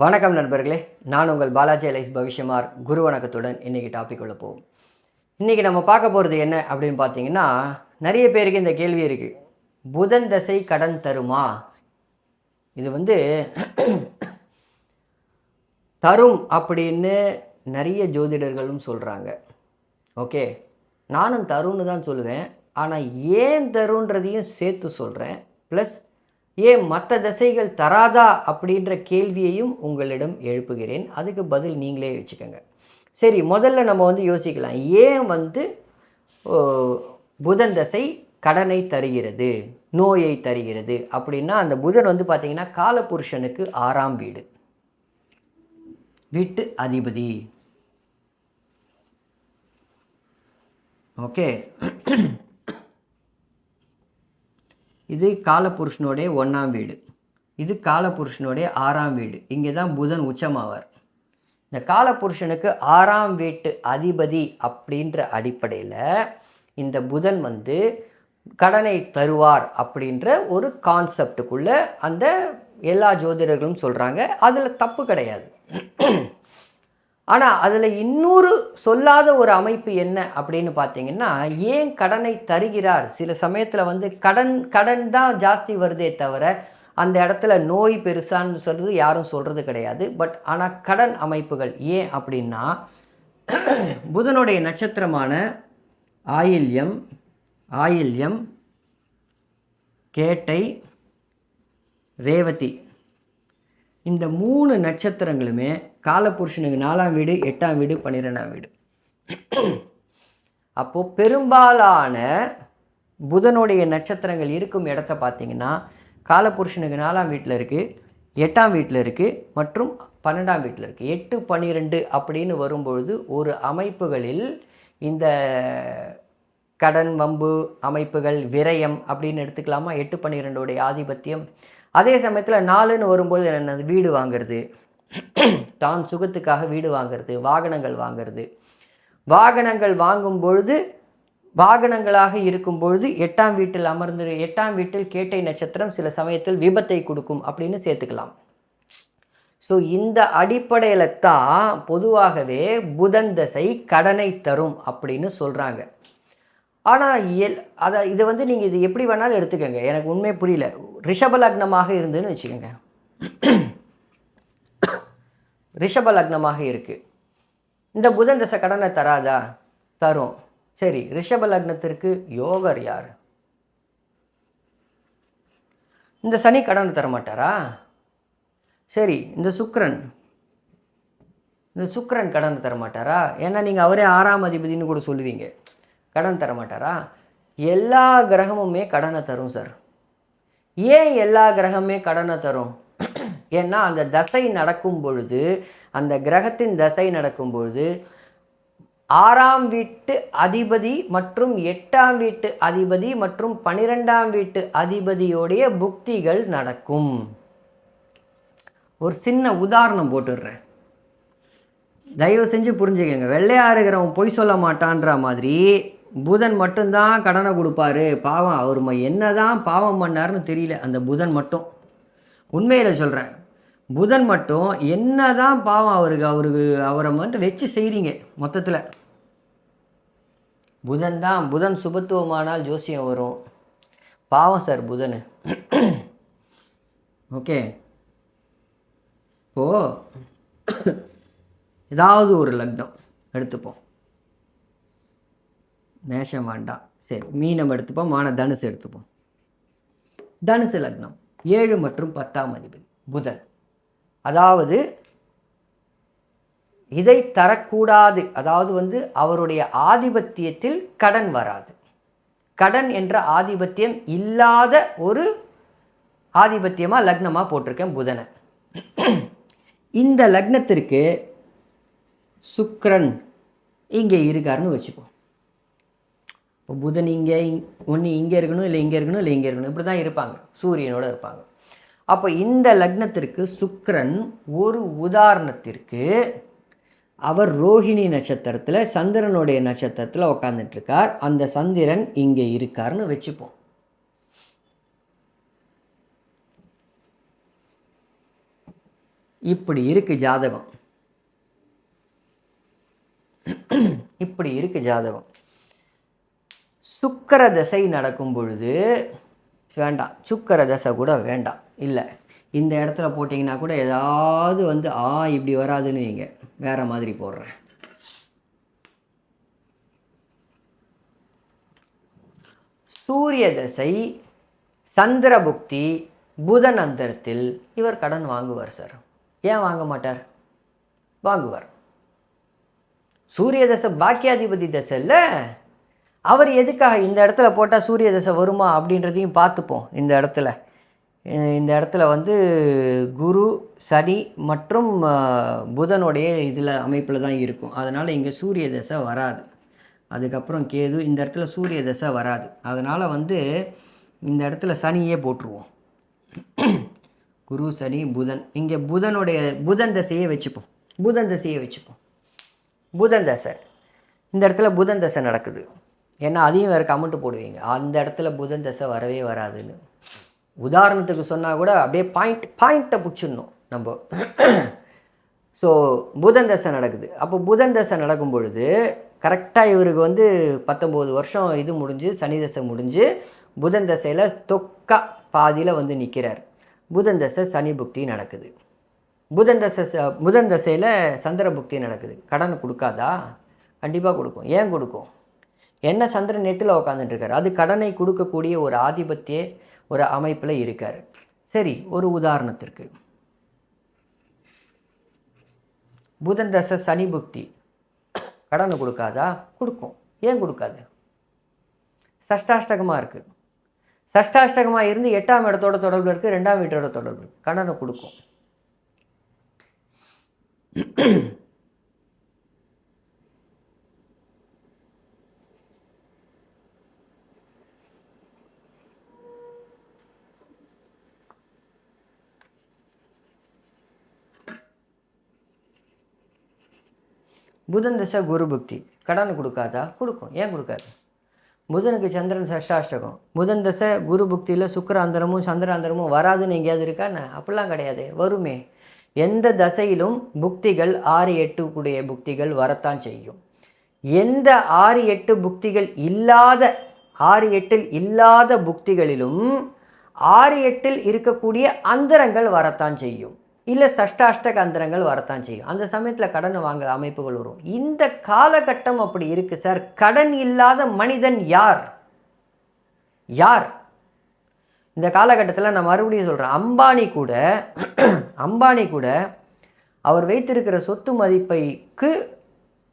வணக்கம் நண்பர்களே. நான் உங்கள் பாலாஜி அலைஸ் பவிஷ்யமார் குரு வணக்கத்துடன் இன்றைக்கி டாபிக் உள்ள போவோம். இன்றைக்கி நம்ம பார்க்க போகிறது என்ன அப்படின்னு பார்த்தீங்கன்னா நிறைய பேருக்கு இந்த கேள்வி இருக்குது புதன் தசை கடன் தருமா? இது வந்து தரும் அப்படின்னு நிறைய ஜோதிடர்களும் சொல்கிறாங்க ஓகே நானும் தரும்னு தான் சொல்லுவேன். ஆனால் ஏன் தருன்றதையும் சேர்த்து சொல்கிறேன் ப்ளஸ் ஏன் மற்ற திசைகள் தராதா அப்படின்ற கேள்வியையும் உங்களிடம் எழுப்புகிறேன். அதுக்கு பதில் நீங்களே வச்சுக்கோங்க. சரி முதல்ல நம்ம வந்து யோசிக்கலாம். ஏன் வந்து புதன் தசை கடனை தருகிறது நோயை தருகிறது அப்படின்னா அந்த புதன் வந்து பார்த்திங்கன்னா காலபுருஷனுக்கு ஆறாம் வீடு. வீட்டு அதிபதி. ஓகே. இது காலபுருஷனுடைய ஒன்றாம் வீடு. இது காலபுருஷனுடைய ஆறாம் வீடு. இங்கே தான் புதன் உச்சமாவார். இந்த காலபுருஷனுக்கு ஆறாம் வீட்டு அதிபதி அப்படின்ற அடிப்படையில் இந்த புதன் வந்து கடனை தருவார் அப்படின்ற ஒரு கான்செப்டுக்குள்ளே அந்த எல்லா ஜோதிடர்களும் சொல்கிறாங்க அதில் தப்பு கிடையாது. ஆனால் அதில் இன்னொரு சொல்லாத ஒரு அமைப்பு என்ன அப்படின்னு பார்த்தீங்கன்னா ஏன் கடனை தருகிறார்? சில சமயத்தில் வந்து கடன் கடன் தான் ஜாஸ்தி வருதே தவிர அந்த இடத்துல நோய் பெருசான்னு சொல்கிறது யாரும் சொல்கிறது கிடையாது. பட் ஆனால் கடன் அமைப்புகள் ஏன் அப்படின்னா புதனுடைய நட்சத்திரமான ஆயில்யம் ஆயில்யம் கேட்டை ரேவதி இந்த மூணு நட்சத்திரங்களுமே காலபுருஷனுக்கு நாலாம் வீடு எட்டாம் வீடு பன்னிரெண்டாம் வீடு. அப்போது பெரும்பாலான புதனுடைய நட்சத்திரங்கள் இருக்கும் இடத்த பார்த்தீங்கன்னா காலபுருஷனுக்கு நாலாம் வீட்டில் இருக்குது எட்டாம் வீட்டில் இருக்குது மற்றும் பன்னெண்டாம் வீட்டில் இருக்குது எட்டு பன்னிரெண்டு அப்படின்னு வரும்பொழுது ஒரு அமைப்புகளில் இந்த கடன் வம்பு அமைப்புகள் விரயம் அப்படின்னு எடுத்துக்கலாமா? எட்டு பன்னிரெண்டோடைய ஆதிபத்தியம் அதே சமயத்தில் நாலுன்னு வரும்போது என்னது? வீடு வாங்குறது. தான் சுகத்துக்காக வீடு வாங்குறது வாகனங்கள் வாங்குறது. வாகனங்கள் வாங்கும் பொழுது வாகனங்களாக இருக்கும் பொழுது எட்டாம் வீட்டில் அமர்ந்து எட்டாம் வீட்டில் கேட்டை நட்சத்திரம் சில சமயத்தில் விபத்தை கொடுக்கும் அப்படின்னு சேர்த்துக்கலாம். ஸோ இந்த அடிப்படையில் தான் பொதுவாகவே புதன் தசை கடனை தரும் அப்படின்னு சொல்கிறாங்க ஆனால் எல் அதை இதை வந்து நீங்கள் இது எப்படி வேணாலும் எடுத்துக்கோங்க. எனக்கு உண்மை புரியல. ரிஷப லக்னமாக இருந்துன்னு வச்சுக்கோங்க. ரிஷப லக்னமாக இருக்குது இந்த புதன் தசை கடனை தராதா? தரும். சரி ரிஷப லக்னத்திற்கு யோகர் யார்? இந்த சனி கடனை தர மாட்டாரா சரி இந்த சுக்ரன் இந்த சுக்ரன் கடனை தர மாட்டாரா ஏன்னா நீங்கள் அவரே ஆறாம் அதிபதினு கூட சொல்லுவீங்க. கடன் தர மாட்டாரா? எல்லா கிரகமுமே கடனை தரும் சார் ஏன் எல்லா கிரகமே கடனை தரும்? ஏன்னா அந்த தசை நடக்கும் பொழுது அந்த கிரகத்தின் தசை நடக்கும் பொழுது ஆறாம் வீட்டு அதிபதி மற்றும் எட்டாம் வீட்டு அதிபதி மற்றும் பனிரெண்டாம் வீட்டு அதிபதியோடைய புக்திகள் நடக்கும். ஒரு சின்ன உதாரணம் போட்டுடுறேன். தயவு செஞ்சு புரிஞ்சுக்கங்க. வெள்ளையா இருக்கிறவன் பொய் சொல்ல மாட்டான்ற மாதிரி புதன் மட்டும்தான் கடனை கொடுப்பாரு. பாவம் அவர் ம- என்னதான் பாவம் பண்ணாருன்னு தெரியல. அந்த புதன் மட்டும். உண்மையில் சொல்கிறேன் புதன் மட்டும் என்ன தான் பாவம் அவருக்கு அவருக்கு அவரை மட்டும் வச்சு செய்கிறீங்க மொத்தத்தில். புதன் தான் புதன் சுபத்துவமானால் ஜோசியம் வரும். பாவம் சார் புதன். ஓகே. இப்போது ஏதாவது ஒரு லக்னம் எடுத்துப்போம். மேஷம் வேண்டாம். சரி மீனம் எடுத்துப்போம் மான தனுசு எடுத்துப்போம். தனுசு லக்னம் ஏழு மற்றும் பத்தாம் அதிபதி புதன். அதாவது இதை தரக்கூடாது. அதாவது வந்து அவருடைய ஆதிபத்தியத்தில் கடன் வராது. கடன் என்ற ஆதிபத்தியம் இல்லாத ஒரு ஆதிபத்தியமாக லக்னமாக போட்டிருக்கேன் புதனை. இந்த லக்னத்திற்கு சுக்ரன் இங்கே இருக்காருன்னு வச்சுப்போம் இப்போ புதன் இங்கே ஒன்று இங்கே இருக்கணும் இல்லை இங்கே இருக்கணும் இல்லை இங்கே இருக்கணும். இப்படி தான் இருப்பாங்க. சூரியனோட இருப்பாங்க. அப்போ இந்த லக்னத்திற்கு சுக்கரன் ஒரு உதாரணத்திற்கு அவர் ரோஹிணி நட்சத்திரத்தில் சந்திரனுடைய நட்சத்திரத்தில் உட்காந்துட்ருக்கார் அந்த சந்திரன் இங்கே இருக்காருன்னு வச்சுப்போம். இப்படி இருக்கு ஜாதகம். இப்படி இருக்கு ஜாதகம். சுக்கர தசை நடக்கும் பொழுது வேண்டாம். சுக்கர தசை கூட வேண்டாம். இல்லை. இந்த இடத்துல போட்டிங்கன்னா கூட ஏதாவது வந்து ஆ இப்படி வராதுன்னு வைங்க. வேறு மாதிரி போடுறேன். சூரிய தசை சந்திரபுக்தி புதன் அந்தரத்தில் இவர் கடன் வாங்குவார் சார். ஏன் வாங்க மாட்டார்? வாங்குவார். சூரிய தசை பாக்கியாதிபதி தசை இல்லை. அவர் எதுக்காக இந்த இடத்துல போட்டால் சூரிய தசை வருமா அப்படின்றதையும் பார்த்துப்போம் இந்த இடத்துல. இந்த இடத்துல வந்து குரு சனி மற்றும் புதனுடைய இதில் அமைப்பில் தான் இருக்கும். அதனால் இங்கே சூரிய தசை வராது. அதுக்கப்புறம் கேது இந்த இடத்துல சூரிய தசை வராது. அதனால் வந்து இந்த இடத்துல சனியே போட்டுருவோம். குரு சனி புதன். இங்கே புதனுடைய புதன் தசையை வச்சுப்போம். புதன் தசையை வச்சுப்போம். புதன் தசை. இந்த இடத்துல புதன் தசை நடக்குது. ஏன்னா அதையும் வேறு கமெண்ட் போடுவீங்க. அந்த இடத்துல புதன் தசை வரவே வராதுன்னு. உதாரணத்துக்கு சொன்னால் கூட அப்படியே பாயிண்ட் பாயிண்ட்டை பிடிச்சிடணும் நம்ம. ஸோ புதன் தசை நடக்குது. அப்போ புதன் தசை நடக்கும் பொழுது கரெக்டாக இவருக்கு வந்து பத்தொம்போது வருஷம் இது முடிஞ்சு சனி தசை முடிஞ்சு புதன் தசையில் தொக்கா பாதியில் வந்து நிற்கிறார் புதன் தசை சனி புக்தி நடக்குது. புதன் தசை ச- புதன் தசையில் சந்திர புக்தி நடக்குது. கடன் கொடுக்காதா? கண்டிப்பாக கொடுக்கும். ஏன் கொடுக்கும்? என்ன சந்திரன் நெட்டில் உட்காந்துட்டு இருக்காரு அது கடனை கொடுக்கக்கூடிய ஒரு ஆதிபத்திய ஒரு அமைப்பில் இருக்கார். சரி ஒரு உதாரணத்திற்கு. புதன் தசை சனி புக்தி. கடனை கொடுக்காதா? கொடுக்கும். ஏன் கொடுக்காது? சஷ்டாஷ்டகமாக இருக்குது சஷ்டாஷ்டகமாக இருந்து எட்டாம் இடத்தோட தொடர்பு இருக்குது ரெண்டாம் வீட்டோட தொடர்பு இருக்குது கடனை கொடுக்கும். புதன் தசை குரு புக்தி. கடன் கொடுக்காதா? கொடுக்கும். ஏன் கொடுக்காது? புதனுக்கு சந்திரன் சஷ்டாஷ்டகம். புதன் தசை குரு புக்தியில் சுக்கராந்திரமும் சந்திராந்திரமும் வராதுன்னு எங்கேயாவது இருக்கான்னு அப்படிலாம் கிடையாது. வருமே. எந்த தசையிலும் புக்திகள் ஆறு எட்டு கூடிய புக்திகள் வரத்தான் செய்யும். எந்த ஆறு எட்டு புக்திகள் இல்லாத ஆறு எட்டில் இல்லாத புக்திகளிலும் ஆறு எட்டில் இருக்கக்கூடிய அந்தரங்கள் வரத்தான் செய்யும். இல்லை சஷ்டாஷ்டக அந்தரங்கள் வரத்தான் செய்யும். அந்த சமயத்தில் கடன் வாங்க அமைப்புகள் வரும். இந்த காலகட்டம் அப்படி இருக்கு சார். கடன் இல்லாத மனிதன் யார்? யார்? இந்த காலகட்டத்தில் நான் மறுபடியும் சொல்கிறேன் அம்பானி கூட அம்பானி கூட அவர் வைத்திருக்கிற சொத்து மதிப்பைக்கு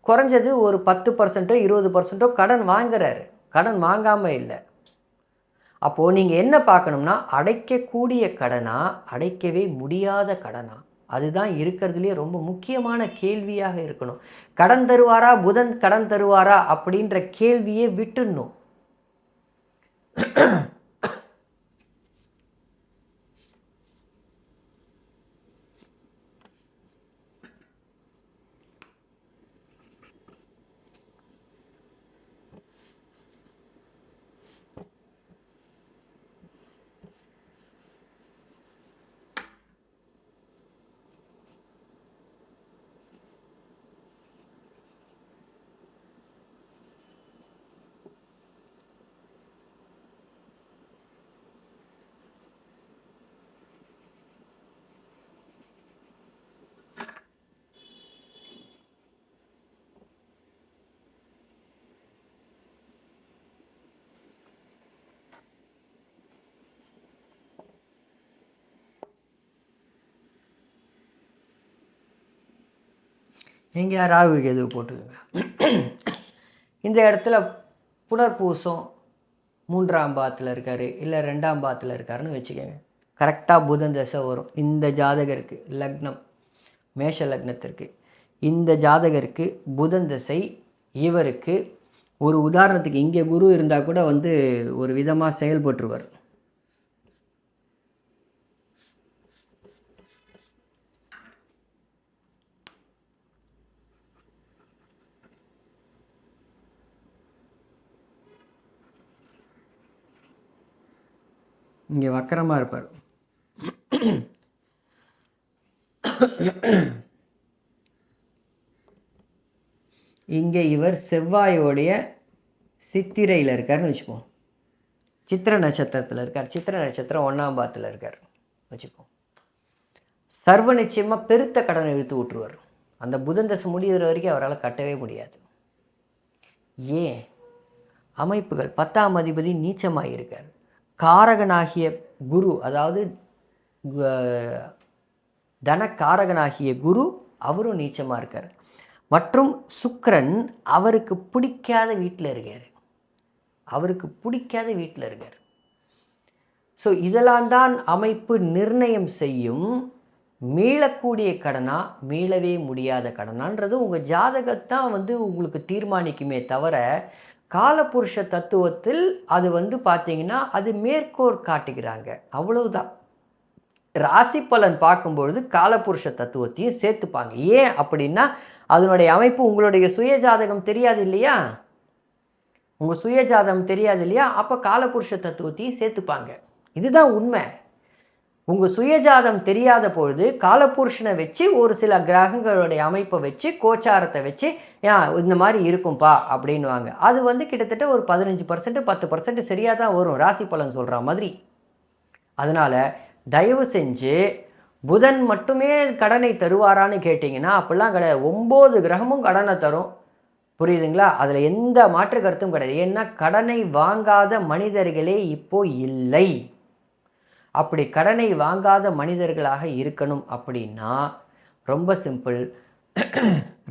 குறைஞ்சது ஒரு பத்து பர்சன்ட்டோ இருபது பர்சன்ட்டோ கடன் வாங்குறாரு. கடன் வாங்காமல் இல்லை. அப்போது நீங்கள் என்ன பார்க்கணும்னா அடைக்கக்கூடிய கடனா அடைக்கவே முடியாத கடனா? அதுதான் இருக்கிறதுலே ரொம்ப முக்கியமான கேள்வியாக இருக்கணும். கடன் தருவாரா புதன் கடன் தருவாரா அப்படின்ற கேள்வியே விட்டுடணும். எங்கேயா ராகு கேது போட்டுக்கோங்க இந்த இடத்துல புனர்பூசம் மூன்றாம் பாத்தில் இருக்கார் இல்லை ரெண்டாம் பாத்தில் இருக்காருன்னு வச்சுக்கோங்க. கரெக்டாக புதன் தசை வரும். இந்த ஜாதகருக்கு லக்னம் மேஷ லக்னத்திற்கு. இந்த ஜாதகருக்கு புதன் தசை இவருக்கு ஒரு உதாரணத்துக்கு இங்கே குரு இருந்தால் கூட வந்து ஒரு விதமாக செயல்பட்டுருவார். இங்கே வக்கரமாக இருப்பார். இங்கே இவர் செவ்வாயோடைய சித்திரையில் இருக்காருன்னு வச்சுப்போம். சித்திர நட்சத்திரத்தில் இருக்கார். சித்திர நட்சத்திரம் ஒன்றாம் பாத்தில் இருக்கார். வச்சுப்போம். சர்வ நிச்சயமாக பெருத்த கடனை இழுத்து விட்டுருவார் அந்த புதன் தசை முடிகிற வரைக்கும் அவரால் கட்டவே முடியாது. ஏன்? அமைப்புகள். பத்தாம் அதிபதி நீச்சமாக இருக்கார் காரகனாகிய குரு அதாவது தனக்காரகனாகிய குரு அவரும் நீச்சமாக இருக்கார். மற்றும் சுக்கரன் அவருக்கு பிடிக்காத வீட்டில் இருக்கார். அவருக்கு பிடிக்காத வீட்டில் இருக்கார். ஸோ இதெல்லாம் தான் அமைப்பு நிர்ணயம் செய்யும் மீளக்கூடிய கடனா மீளவே முடியாத கடனான்றது உங்கள் ஜாதகத்தான் வந்து உங்களுக்கு தீர்மானிக்குமே தவிர காலபுருஷ தத்துவத்தில் அது வந்து பார்த்தீங்கன்னா அது மேற்கோர் காட்டுகிறாங்க. அவ்வளவுதான். ராசி பலன் பார்க்கும்பொழுது காலபுருஷ தத்துவத்தையும் சேர்த்துப்பாங்க. ஏன் அப்படின்னா அதனுடைய அமைப்பு உங்களுடைய சுய ஜாதகம் தெரியாது இல்லையா? உங்கள் சுய ஜாதகம் தெரியாது இல்லையா? அப்போ காலபுருஷ தத்துவத்தையும் சேர்த்துப்பாங்க. இதுதான் உண்மை. உங்கள் சுயஜாதம் தெரியாத பொழுது காலபுருஷனை வச்சு ஒரு சில கிரகங்களுடைய அமைப்பை வச்சு கோச்சாரத்தை வச்சு ஏன் இந்த மாதிரி இருக்கும்பா அப்படின்னுவாங்க. அது வந்து கிட்டத்தட்ட ஒரு பதினஞ்சு பர்சன்ட் பத்து பர்சன்ட் சரியாக தான் வரும். ராசி பலன் சொல்கிற மாதிரி. அதனால் தயவு செஞ்சு புதன் மட்டுமே கடனை தருவாரான்னு கேட்டிங்கன்னா அப்படிலாம் கிடையாது. ஒம்பது கிரகமும் கடனை தரும். புரியுதுங்களா? அதில் எந்த மாற்று கருத்தும் கிடையாது. ஏன்னா கடனை வாங்காத மனிதர்களே இப்போ இல்லை. அப்படி கடனை வாங்காத மனிதர்களாக இருக்கணும் அப்படின்னா ரொம்ப சிம்பிள்.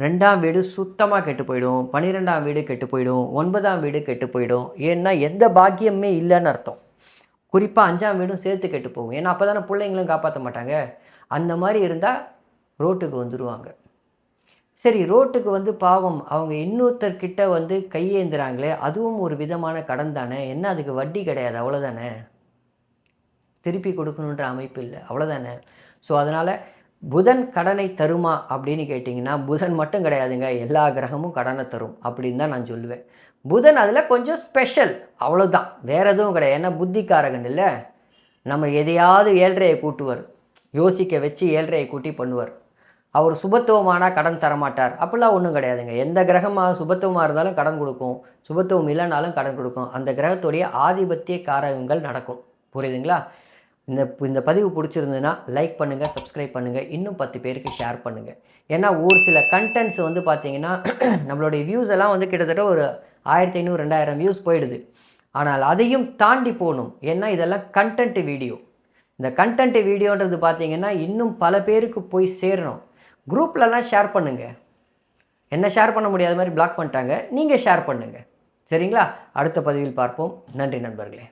ரெண்டாம் வீடு சுத்தமாக கெட்டு போயிடும். பன்னிரெண்டாம் வீடு கெட்டு போயிடும். ஒன்பதாம் வீடு கெட்டு போயிடும். ஏன்னா எந்த பாக்கியமே இல்லைன்னு அர்த்தம். குறிப்பாக அஞ்சாம் வீடும் சேர்த்து கெட்டு போகும். ஏன்னா அப்போ தானே பிள்ளைங்களும் காப்பாற்ற மாட்டாங்க. அந்த மாதிரி இருந்தால் ரோட்டுக்கு வந்துடுவாங்க சரி ரோட்டுக்கு வந்து பாவம். அவங்க இன்னொருத்தர்கிட்ட வந்து கையேந்துறாங்களே. அதுவும் ஒரு விதமான கடன் தானே. என்ன அதுக்கு வட்டி கிடையாது. அவ்வளோதானே திருப்பி கொடுக்கணுன்ற அமைப்பு இல்லை. அவ்வளோதானே ஸோ அதனால் புதன் கடனை தருமா அப்படின்னு கேட்டிங்கன்னா புதன் மட்டும் கிடையாதுங்க. எல்லா கிரகமும் கடனை தரும் அப்படின்னு தான் நான் சொல்லுவேன். புதன் அதில் கொஞ்சம் ஸ்பெஷல் அவ்வளோதான் வேறு எதுவும் கிடையாது. ஏன்னா புத்திக்காரகன் இல்லை. நம்ம எதையாவது ஏழ்றையை கூட்டுவார். யோசிக்க வச்சு ஏழ்றையை கூட்டி பண்ணுவார். அவர் சுபத்துவமானால் கடன் தரமாட்டார். அப்படிலாம் ஒன்றும் கிடையாதுங்க. எந்த கிரகமாக சுபத்துவமாக இருந்தாலும் கடன் கொடுக்கும். சுபத்துவம் இல்லைனாலும் கடன் கொடுக்கும். அந்த கிரகத்துடைய ஆதிபத்திய காரகங்கள் நடக்கும். புரியுதுங்களா? இந்த இந்த பதிவு பிடிச்சிருந்ததுன்னா லைக் பண்ணுங்கள் சப்ஸ்கிரைப் பண்ணுங்கள் இன்னும் பத்து பேருக்கு ஷேர் பண்ணுங்கள் ஏன்னா ஒரு சில கண்டென்ட்ஸ் வந்து பார்த்தீங்கன்னா நம்மளுடைய வியூஸ் எல்லாம் வந்து கிட்டத்தட்ட ஒரு ஆயிரத்தி ஐநூறு ரெண்டாயிரம் வியூஸ் போயிடுது. ஆனால் அதையும் தாண்டி போகணும். ஏன்னா இதெல்லாம் கண்டென்ட் வீடியோ இந்த கண்டென்ட் வீடியோன்றது பார்த்தீங்கன்னா இன்னும் பல பேருக்கு போய் சேரணும். குரூப்லலாம் ஷேர் பண்ணுங்கள் என்ன ஷேர் பண்ண முடியாத மாதிரி பிளாக் பண்ணிட்டாங்க நீங்கள் ஷேர் பண்ணுங்கள் சரிங்களா? அடுத்த பதிவில் பார்ப்போம். நன்றி நண்பர்களே.